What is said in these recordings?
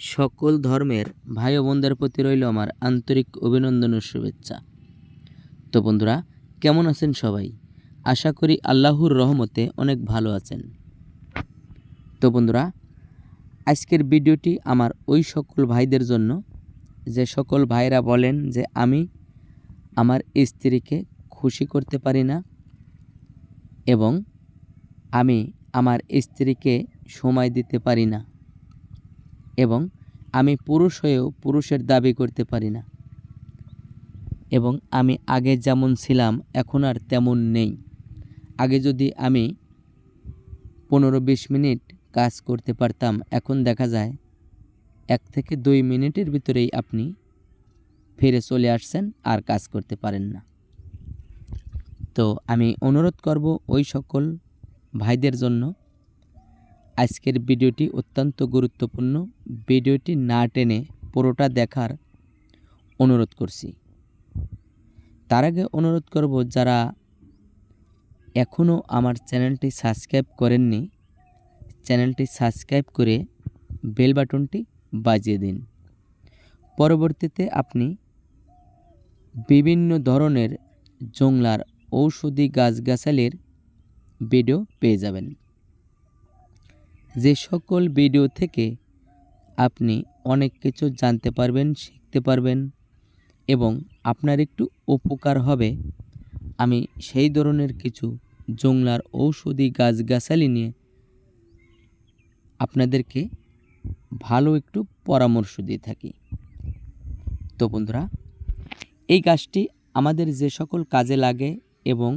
সকল ধর্মের ভাই ও বোনদের প্রতি রইল আমার আন্তরিক অভিনন্দন ও শুভেচ্ছা। তো বন্ধুরা, কেমন আছেন সবাই? আশা করি আল্লাহর রহমতে অনেক ভালো আছেন। তো বন্ধুরা, আজকের ভিডিওটি আমার ওই সকল ভাইদের জন্য। যে সকল ভাইরা বলেন যে আমি আমার স্ত্রীকে খুশি করতে পারি না এবং আমি আমার স্ত্রীকে সময় দিতে পারি না। এবং আমি পুরুষ হয়েও পুরুষের দাবি করতে পারি না। এবং আমি আগে যেমন ছিলাম, এখন আর তেমন নেই। আগে যদি আমি পনেরো বিশ মিনিট কাজ করতে পারতাম, এখন দেখা যায় এক থেকে দুই মিনিটের ভিতরেই আপনি ফিরে চলে আসছেন আর কাজ করতে পারেন না। তো আমি অনুরোধ করব ওই সকল ভাইদের জন্য আজকের ভিডিওটি অত্যন্ত গুরুত্বপূর্ণ। ভিডিওটি না টেনে পুরোটা দেখার অনুরোধ করছি। তার আগে অনুরোধ করব, যারা এখনও আমার চ্যানেলটি সাবস্ক্রাইব করেননি, চ্যানেলটি সাবস্ক্রাইব করে বেল বাটনটি বাজিয়ে দিন। পরবর্তীতে আপনি বিভিন্ন ধরনের জংলার ঔষধি গাছগাছালির ভিডিও পেয়ে যাবেন। যে সকল ভিডিও থেকে আপনি অনেক কিছু জানতে পারবেন, শিখতে পারবেন এবং আপনার একটু উপকার হবে, আমি সেই ধরনের কিছু জংলার ঔষধি গাছগাছালি নিয়ে আপনাদেরকে ভালো একটু পরামর্শ দিয়ে থাকি। তো বন্ধুরা, এই গাছটি আমাদের যে সকল কাজে লাগে এবং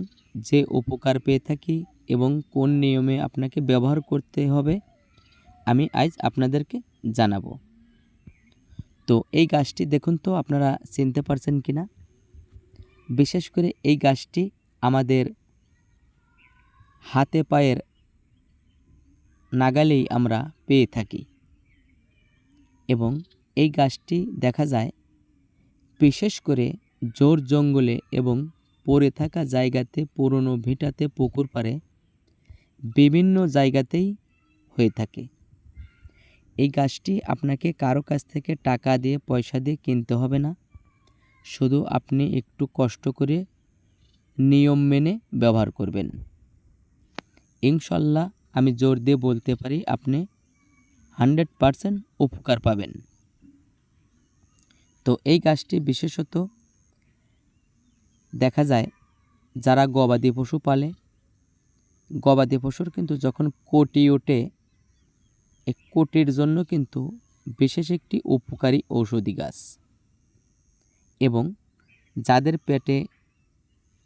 যে উপকার পেয়ে থাকি এবং কোন নিয়মে আপনাকে ব্যবহার করতে হবে আমি আজ আপনাদেরকে জানাব। তো এই গাছটি দেখুন তো, আপনারা চিনতে পারছেন কি না বিশেষ করে এই গাছটি আমাদের হাতে পায়ের নাগালেই আমরা পেয়ে থাকি। এবং এই গাছটি দেখা যায় বিশেষ করে জোর জঙ্গলে এবং পড়ে থাকা জায়গাতে, পুরনো ভিটাতে, পুকুর পাড়ে বিভিন্ন জায়গাতেই হয়ে থাকে। এই গাছটি আপনাকে কারও কাছ থেকে টাকা দিয়ে, পয়সা দিয়ে কিনতে হবে না। শুধু আপনি একটু কষ্ট করে নিয়ম মেনে ব্যবহার করবেন। ইনশাল্লাহ আমি জোর দিয়ে বলতে পারি, আপনি হান্ড্রেড পারসেন্ট উপকার পাবেন। তো এই গাছটি বিশেষত দেখা যায়, যারা গবাদি পশু পালে, গবাদি পশুর কিন্তু যখন কোটি ওঠে কোটির জন্য কিন্তু বিশেষ একটি উপকারী ঔষধি গাছ। এবং যাদের পেটে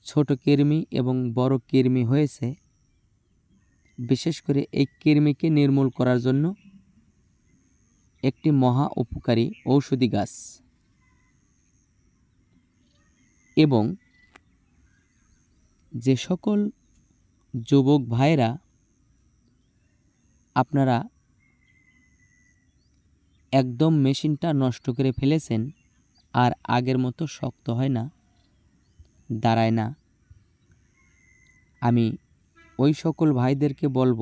ছোট কৃমি এবং বড় কৃমি হয়েছে, বিশেষ করে এই কৃমিকে নির্মূল করার জন্য একটি মহা উপকারী ঔষধি গাছ। এবং যে সকল যুবক ভাইরা আপনারা একদম মেশিনটা নষ্ট করে ফেলেছেন আর আগের মতো শক্ত হয় না, দাঁড়ায় না। আমি ওই সকল ভাইদেরকে বলব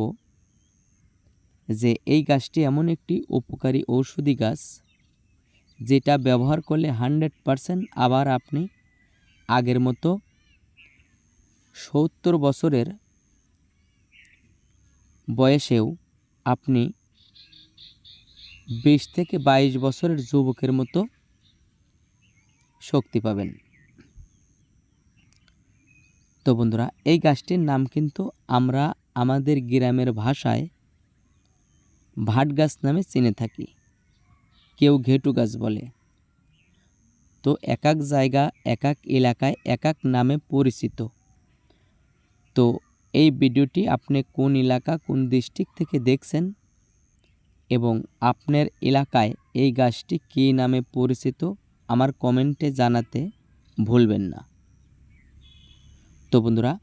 যে, এই গাছটি এমন একটি উপকারী ঔষধি গাছ যেটা ব্যবহার করলে হান্ড্রেড পারসেন্ট আবার আপনি আগের মতো সত্তর বছরের বয়সেও আপনি বিশ থেকে বাইশ বছরের যুবকের মতো শক্তি পাবেন। তো বন্ধুরা, এই গাছটির নাম কিন্তু আমরা আমাদের গ্রামের ভাষায় ভাট গাছ নামে চিনে থাকি। কেউ ঘেটু গাছ বলে। তো এক এক জায়গা এক এক এলাকায় এক এক নামে পরিচিত। তো এই ভিডিওটি আপনি কোন এলাকা, কোন ডিস্ট্রিক্ট থেকে দেখছেন এবং আপনার এলাকায় এই গাছটি কী নামে পরিচিত আমার কমেন্টে জানাতে ভুলবেন না। তো বন্ধুরা,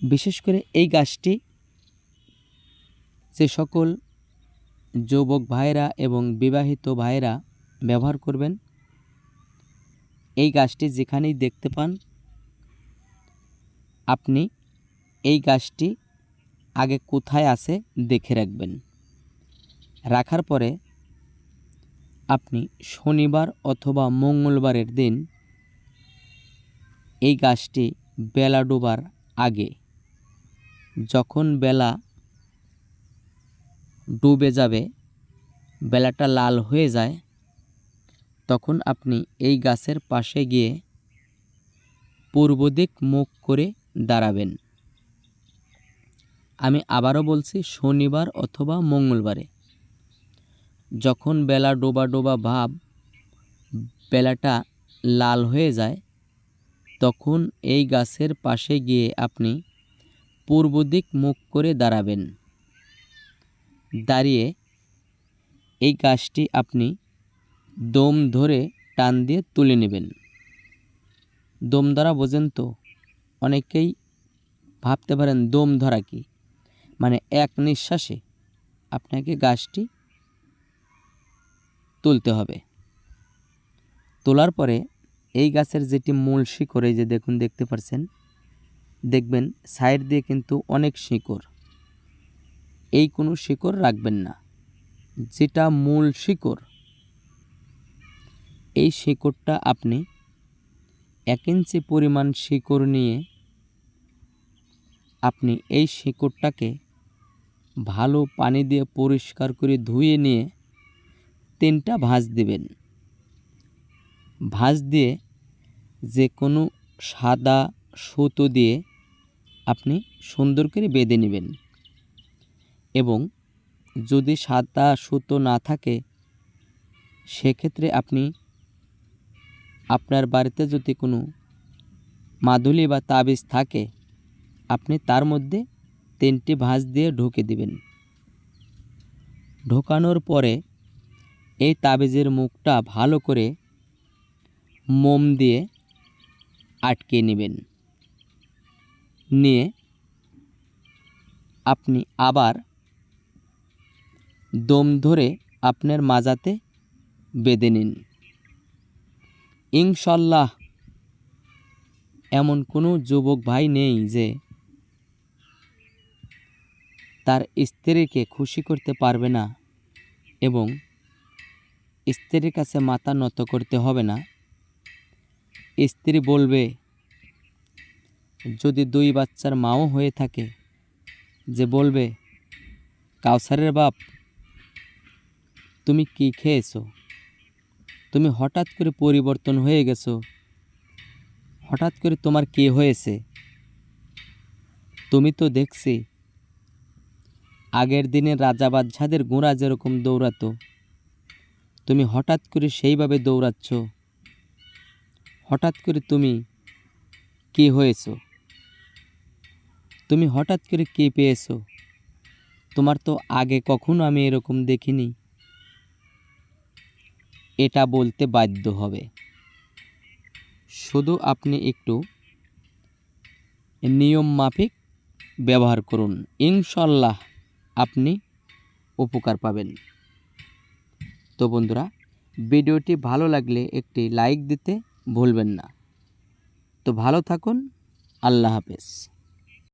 বিশেষ করে এই গাছটি যে সকল যুবক ভাইরা এবং বিবাহিত ভাইরা ব্যবহার করবেন, এই গাছটি যেখানেই দেখতে পান, আপনি এই গাছটি আগে কোথায় আছে দেখে রাখবেন। রাখার পরে আপনি শনিবার অথবা মঙ্গলবারের দিন এই গাছটি বেলা ডোবার আগে যখন বেলা ডুবে যাবে, বেলাটা লাল হয়ে যায়, তখন আপনি এই গাছের পাশে গিয়ে পূর্ব দিক মুখ করে দাঁড়াবেন। আমি আবারও বলছি, শনিবার অথবা মঙ্গলবারে। যখন বেলা ডোবা ডোবা ভাব বেলাটা লাল হয়ে যায়, তখন এই গাছের পাশে গিয়ে আপনি পূর্ব দিক মুখ করে দাঁড়াবেন। দাঁড়িয়ে এই গাছটি আপনি দম ধরে টান দিয়ে তুলে নেবেন। দম ধরা বোঝেন তো? অনেকেই ভাবতে পারেন দম ধরা কি? মানে এক নিঃশ্বাসে আপনাকে গাছটি তুলতে হবে। তোলার পরে এই গাছের যেটি মূল শিকড়, এই যে দেখুন, দেখতে পাচ্ছেন দেখবেন সাইড দিয়ে কিন্তু অনেক শিকড়। এই কোনো শিকড় রাখবেন না। যেটা মূল শিকড়, এই শিকড়টা আপনি এক ইঞ্চি পরিমাণ শিকড় নিয়ে আপনি এই শিকড়টাকে ভালো পানি দিয়ে পরিষ্কার করে ধুয়ে নিয়ে তিনটা ভাঁজ দিবেন। ভাঁজ দিয়ে যে কোনো সাদা সুতো দিয়ে আপনি সুন্দর করে বেঁধে নেবেন। এবং যদি সাদা সুতো না থাকে, সেক্ষেত্রে আপনি আপনার বাড়িতে যদি কোনো মাদুলি বা তাবিজ থাকে, আপনি তার মধ্যে তিনটি ভাঁজ দিয়ে ঢুকে দিবেন। ঢোকানোর পরে এই তাবিজের মুখটা ভালো করে মোম দিয়ে আটকে নেবেন। নিয়ে আপনি আবার দম ধরে আপনার মাজাতে বেঁধে নিন। ইনশাল্লাহ এমন কোনো যুবক ভাই নেই যে তার স্ত্রীকে খুশি করতে পারবে না এবং স্ত্রীর কাছে মাথা নত করতে হবে না। স্ত্রী বলবে, যদি দুই বাচ্চার মাও হয়ে থাকে, যে বলবে, কাউসারের বাপ, তুমি কি খেয়েছো? তুমি হঠাৎ করে পরিবর্তন হয়ে গেছো? হঠাৎ করে তোমার কে হয়েছে? তুমি তো দেখছি, আগের দিনের রাজা বাদশাদের গোঁড়া যেরকম দৌড়াতো তুমি হঠাৎ করে সেইভাবে দৌড়াচ্ছ? হঠাৎ করে তুমি কে হয়েছ? তুমি হঠাৎ করে কে পেয়েছ? তোমার তো আগে কখনো আমি এরকম দেখিনি। এটা বলতে বাধ্য হবে। শুধু আপনি একটু নিয়ম মাফিক ব্যবহার করুন। ইনশাল্লাহ আপনি উপকার পাবেন। তো বন্ধুরা, ভিডিওটি ভালো লাগলে একটি লাইক দিতে ভুলবেন না। তো ভালো থাকুন, আল্লাহ হাফেজ।